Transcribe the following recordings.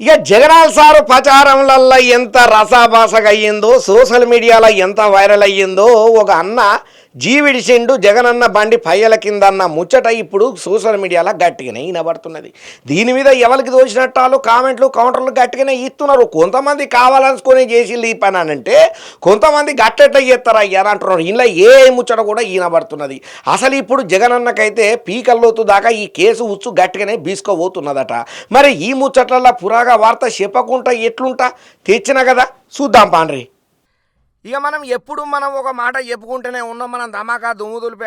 ఇక జగనాల్ సారు ప్రచారంలల్లో ఎంత రసాభాసగా అయ్యిందో సోషల్ మీడియాలో ఎంత వైరల్ అయ్యిందో ఒక అన్న జీవిడిసిండు జగనన్న బండి పయ్యల కిందన్న ముచ్చట ఇప్పుడు సోషల్ మీడియాలో గట్టిగానే వినబడుతున్నది. దీని మీద ఎవరికి దోచినట్టాలు కామెంట్లు కౌంటర్లు గట్టిగానే ఇస్తున్నారు. కొంతమంది కావాలనుకుని చేసి ఈ పని అని అంటే కొంతమంది గట్టెట్లా చేస్తారా అని అంటున్నారు. ఇలా ఏ ముచ్చట కూడా ఈనబడుతున్నది అసలు ఇప్పుడు జగనన్నకైతే పీకల్లోతు దాకా ఈ కేసు ఉచ్చు గట్టిగానే బీసుకోబోతున్నదట మరి ఈ ముచ్చట్లలో పురాగా వార్త చెప్పకుండా ఎట్లుంటా? తెచ్చిన కదా? చూద్దాం పాండ్రి. ఇక మనం ఎప్పుడు మనం ఒక మాట చెప్పుకుంటూనే ఉన్నాం. మనం ధమాకా దుమ్ము దులిపే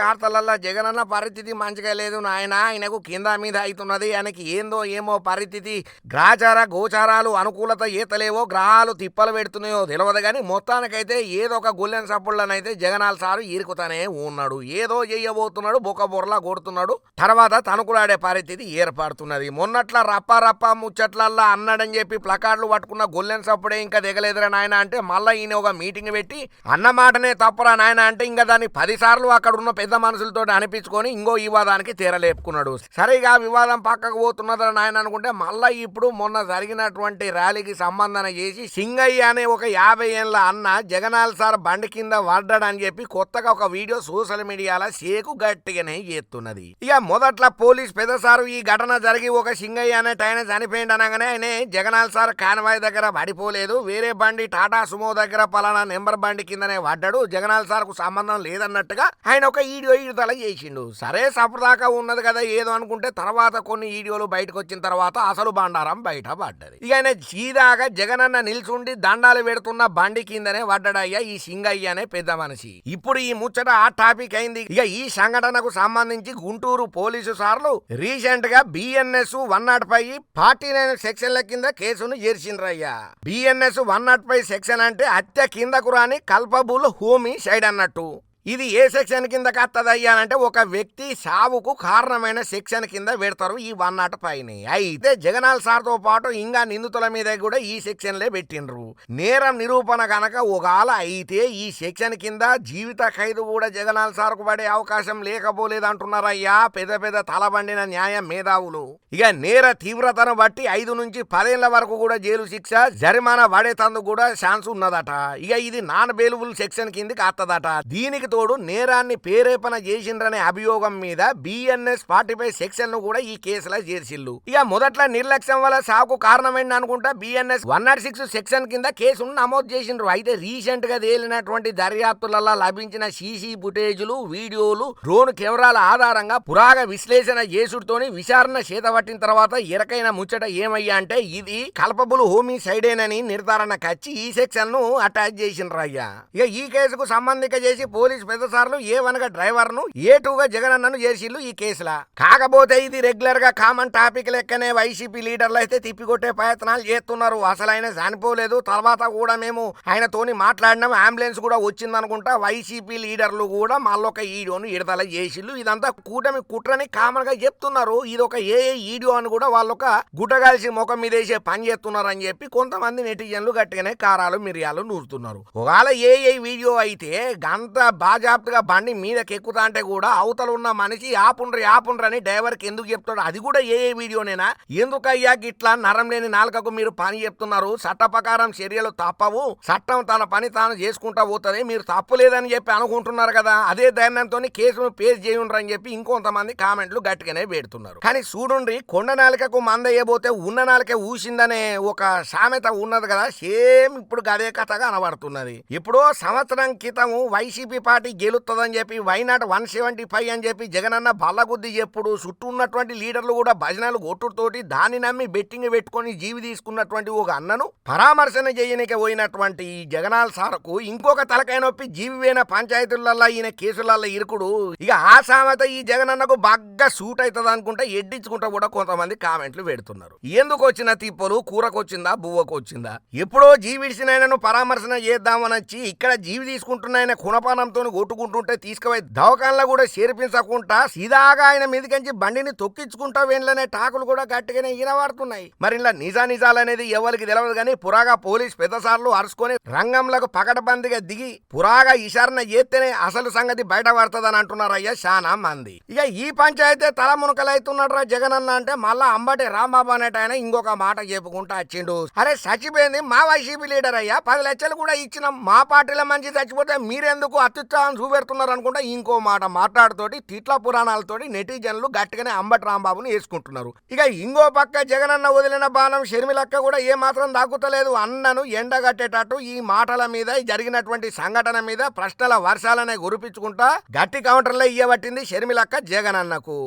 జగనన్న పరిస్థితి మంచిగా లేదు నాయన. ఆయనకు కింద మీద అవుతున్నది. ఆయనకి ఏందో ఏమో పరిస్థితి. గ్రాచార గోచారాలు అనుకూలత ఈతలేవో గ్రహాలు తిప్పలు పెడుతున్నాయో తెలియదు కానీ మొత్తానికైతే ఏదో ఒక గుల్లెన్ సప్పుళ్ళనైతే జగనాల్ సారు ఈరుకుతానే ఉన్నాడు. ఏదో చెయ్యబోతున్నాడు బొక్క బొర్లా కొడుతున్నాడు. తర్వాత తనుకులాడే పరిస్థితి ఏర్పడుతున్నది. మొన్నట్ల రప్ప రప్ప ముచ్చట్లల్లా అన్నాడని చెప్పి ప్లకార్డులు పట్టుకున్న గొల్లెన్ సప్పుడే ఇంకా దిగలేదురా నాయన అంటే మళ్ళీ ఈయన ఒక మీటింగ్ పెట్టి అన్న మాటనే తప్పురా నాయన అంటే ఇంకా దాన్ని పదిసార్లు అక్కడ ఉన్న పెద్ద మనుషులతో అనిపించుకొని ఇంకో వివాదానికి తీరలేపుకున్నాడు. సరిగా వివాదం పక్కకు పోతున్నదా నాయన అనుకుంటే మళ్ళా ఇప్పుడు మొన్న జరిగినటువంటి ర్యాలీకి సంబంధన చేసి సింగయ్య అనే ఒక యాభై ఏళ్ళ అన్న జగనాల్ సార్ బండి కింద పడ్డాడని చెప్పి కొత్తగా ఒక వీడియో సోషల్ మీడియాలో షేకు గట్టిగానే చేస్తున్నది. ఇక మొదట్లో పోలీస్ పెద్ద సారు ఈ ఘటన జరిగి ఒక సింగయ్య అనే టైన చనిపోయింది అనగానే ఆయన జగనాల్ సార్ కాన్వాయ్ దగ్గర పడిపోలేదు వేరే బండి టాటా సుమో దగ్గర పలానా నెంబర్ బండి కిందనే పడ్డాడు. జగనాల్ సార్కు సంబంధం లేదన్నట్టుగా ఆయన ఒక వీడియో ఈడుదల చేసిండు. సరే సపదాకా ఉన్నది కదా ఏదో అనుకుంటే తర్వాత కొన్ని వీడియోలు బయటకు వచ్చిన తర్వాత అసలు బండారం బయట పడ్డది. ఇక ఆయన సీదాగా జగనన్న నిల్చుండి దండాలు పెడుతున్న బండి కిందనే పడ్డాడయ్యా ఈ సింగయ్య అనే పెద్ద మనిషి. ఇప్పుడు ఈ ముచ్చట ఆ టాపిక్ అయింది. ఇక ఈ సంఘటనకు సంబంధించి గుంటూరు పోలీసు సార్లు రీసెంట్గా BNS one nought five forty nine సెక్షన్ల కింద కేసును చేర్చిండ్రయ్యా. BNS one nought five section అంటే హత్య కిందకు కానీ కల్పబుల్ హోమి సైడ్ అన్నట్టు. ఇది ఏ సెక్షన్ కింద కత్తదయ్యానంటే ఒక వ్యక్తి సావుకు కారణమైన సెక్షన్ కింద పెడతారు ఈ వన్ నాట్ పైన అయితే జగనాల్ సార్తో పాటు ఇంకా నిందితుల మీద కూడా ఈ సెక్షన్లే పెట్టిండ్రు. నేరం నిరూపణ గనక ఒకవేళ అయితే ఈ సెక్షన్ కింద జీవిత ఖైదు కూడా జగనాల్ సార్కు పడే అవకాశం లేకపోలేదు అంటున్నారయ్యా పెద్ద పెద్ద తలబండిన న్యాయ మేధావులు. ఇక నేర తీవ్రతను బట్టి ఐదు నుంచి పదేళ్ళ వరకు కూడా జైలు శిక్ష జరిమానా పడేతందుకు కూడా ఛాన్స్ ఉన్నదట. ఇక ఇది నాన్ బెయిలబుల్ సెక్షన్ కిందకి అత్తదట. దీనికి తోడు నేరాన్ని పేరేపన చేసిండ్రనే అభియోగం మీద బిఎన్ఎస్ ఫార్టీ ఫైవ్ సెక్షన్ను కూడా ఈ కేసులో చేర్చిల్లు ఇక మొదట్లో నిర్లక్ష్యం వల్ల సాకు కారణమైంది అనుకుంటా BNS one nought six section కింద కేసును నమోదు చేసిండ్రు. అయితే రీసెంట్గా తేలినటువంటి దర్యాప్తులలో లభించిన సీసీ ఫుటేజులు వీడియోలు డ్రోన్ కెమెరాల ఆధారంగా పురాగ విశ్లేషణ చేసుడుతోని విచారణ చేతబట్టిన తర్వాత ఎరకైన ముచ్చట ఏమయ్యా అంటే ఇది కల్పబుల్ హోమీ సైడేనని నిర్ధారణ కచ్చి ఈ సెక్షన్ను అటాచ్ చేసిండ్రయ్యా. ఇక ఈ కేసుకు సంబంధిక చేసి పోలీస్ పెద్ద సార్లు ఏ వనగా డ్రైవర్ను ఏ టూగా జగనన్నను చేసిల్లు ఈ కేసులా? కాకపోతే ఇది రెగ్యులర్గా కామన్ టాపిక్ లెక్కనే వైసీపీ లీడర్లు అయితే తిప్పికొట్టే ప్రయత్నాలు చేస్తున్నారు. అసలు ఆయన చనిపోలేదు. తర్వాత కూడా మేము ఆయనతోని మాట్లాడినాం. అంబులెన్స్ కూడా వచ్చిందనుకుంటా వైసీపీ లీడర్లు కూడా మళ్ళొక ఈడియోను విడుదల చేసిల్లు ఇదంతా కూటమి కుట్రని కామన్గా చెప్తున్నారు. ఇది ఒక ఏ ఈడియో అని కూడా వాళ్ళొక గుట్టగాల్సి ముఖం మీద వేసే పని చేస్తున్నారు అని చెప్పి కొంతమంది నెటిజన్లు గట్టిగానే కారాలు మిరియాలు నూరుతున్నారు. ఒకవేళ ఏ ఏ వీడియో అయితే గంత బాజాప్తుగా బండి మీదకి ఎక్కుతా అంటే కూడా అవతల ఉన్న మనిషి ఆపుండ్రి ఆపుండ్రి అని డ్రైవర్కి ఎందుకు చెప్తాడు? అది కూడా ఏ ఏ వీడియోనేనా? ఎందుకు అయ్యాక గిట్లా నరం లేని నాలుకకు మీరు పని చెప్తున్నారు? చట్ట ప్రకారం చర్యలు తప్పవు. చట్టం తన పని తాను చేసుకుంటా పోతుంది. మీరు తప్పు లేదని చెప్పి అనుకుంటున్నారు కదా. అదే ధైర్యంతో కేసును పేస్ చేయుండ్రు అని చెప్పి ఇంకొంతమంది కామెంట్లు గట్టిగానే పెడుతున్నారు. కానీ చూడుండ్రి కొండ నాలుకకు మందయ్యబోతే ఉన్న నాలుకే ఊసిందనే ఒక సామెత ఉన్నది కదా. సేమ్ ఇప్పుడు గదే కథగా అనబడుతున్నది ఇప్పుడు సంవత్సరం క్రితం వైసీపీ పార్టీ గెలుస్తుందని చెప్పి వైనాట్ వన్ సెవెంటీ ఫైవ్ అని చెప్పి జగనన్న బల్లగుద్ది చెప్పుడు చుట్టూ ఉన్నటువంటి లీడర్లు కూడా భజనలు కొట్టుతోటి దాన్ని నమ్మి బెట్టింగ్ పెట్టుకొని జీవి తీసుకున్నటువంటి ఒక అన్నను పరామర్శన చేయనిక పోయినటువంటి ఈ జగనాల్ సార్కు ఇంకొక తలకాయ నొప్పి జీవివేన పంచాయతీలలో ఈయన కేసులలో ఇరుకుడు. ఇక ఆ సామెత ఈ జగనన్నకు బాగా సూట్ అవుతుంది అనుకుంటే ఎడ్డించుకుంటా కూడా కొంతమంది కామెంట్లు పెడుతున్నారు. ఎందుకు వచ్చిన తిప్పలు? కూరకొచ్చిందా? బువ్వకొచ్చిందా? బువ్వకు వచ్చిందా ఎప్పుడో జీవిడిసిన ఆయనను పరామర్శన చేద్దామని వచ్చి ఇక్కడ జీవి తీసుకుంటున్న ఆయన కుణపానంతో కొట్టుకుంటుంటే తీసుకుపోయి దవకాన్లో కూడా చేర్పించకుండా సీదాగా ఆయన మీదకించి బండిని తొక్కించుకుంటా వేండ్లనే టాకులు కూడా గట్టిగానే ఈనవాడుతున్నాయి. మరి ఇలా నిజా నిజాలనేది ఎవరికి తెలియదు కానీ పురాగా పోలీస్ పెద్దసార్లు అరుచుకొని రంగంలకు పకడబందిగా దిగి పురాగా ఇషారణ చేస్తేనే అసలు సంగతి బయట పడుతుందని అంటున్నారయ్యా చాలా మంది. ఇక ఈ పంచాయతీ తల మునకలైతున్నాడు రా జగన్ అన్న అంటే మళ్ళా అంబటి రాంబాబు అనేట ఆయన ఇంకొక మాట చెప్పుకుంటా వచ్చిండు. అరే చచ్చిపోయింది మా వైసీపీ లీడర్ అయ్యా పది లక్షలు కూడా ఇచ్చిన. మా పార్టీలో మంచి చచ్చిపోతే మీరెందుకు అత్యుత్సాహం చూపెడుతున్నారు అనుకుంటా ఇంకో మాట మాట్లాడుతోటి తిట్ల పురాణాలతోటి నెటిజన్లు గట్టిగానే అంబటి రాంబాబుని వేసుకుంటున్నారు ఇక ఇంకో పక్క జగనన్న వదిలిన బాణం షర్మిలక్క కూడా ఏ మాత్రం దాక్కుతలేదు. అన్నను ఎండగట్టేటట్టు ఈ మాటల మీద జరిగినటువంటి సంఘటన మీద ప్రశ్నల వర్షాలనే గురిపించుకుంటా గట్టి కౌంటర్లో ఇయ్యబట్టింది షర్మిలక్క జగనన్నకు.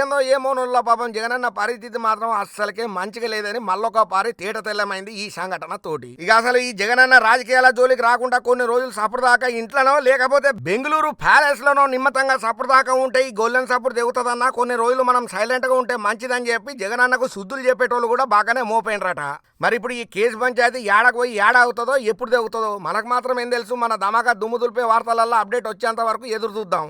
ఏమో ఏమో నుల్ల పాపం జగనన్న పరిస్థితి మాత్రం అస్సలకే మంచిగా లేదని మళ్ళొక పారి తేట తెల్లమైంది ఈ సంఘటన తోటి. ఇక అసలు ఈ జగనన్న రాజకీయాల జోలికి రాకుండా కొన్ని రోజులు సపరదాకా ఇంట్లోనో లేకపోతే బెంగళూరు ప్యాలెస్ లోనో నిమ్మతంగా దాకా ఉంటే ఈ గోల్డెన్ సప్పుడు దిగుతుందన్నా కొన్ని రోజులు మనం సైలెంట్గా ఉంటే మంచిదని చెప్పి జగనన్నకు శుద్ధులు చెప్పేటోళ్ళు కూడా బాగానే మోపోయినరట మరి ఇప్పుడు ఈ కేసు పంచాయతీ ఏడకు పోయి ఏడ అవుతుందో ఎప్పుడు దిగుతుందో మనకు మాత్రం ఏం తెలుసు. మన దమాకా దుమ్ము దులిపే వార్తలల్లో అప్డేట్ వచ్చేంత వరకు ఎదురు చూద్దాం.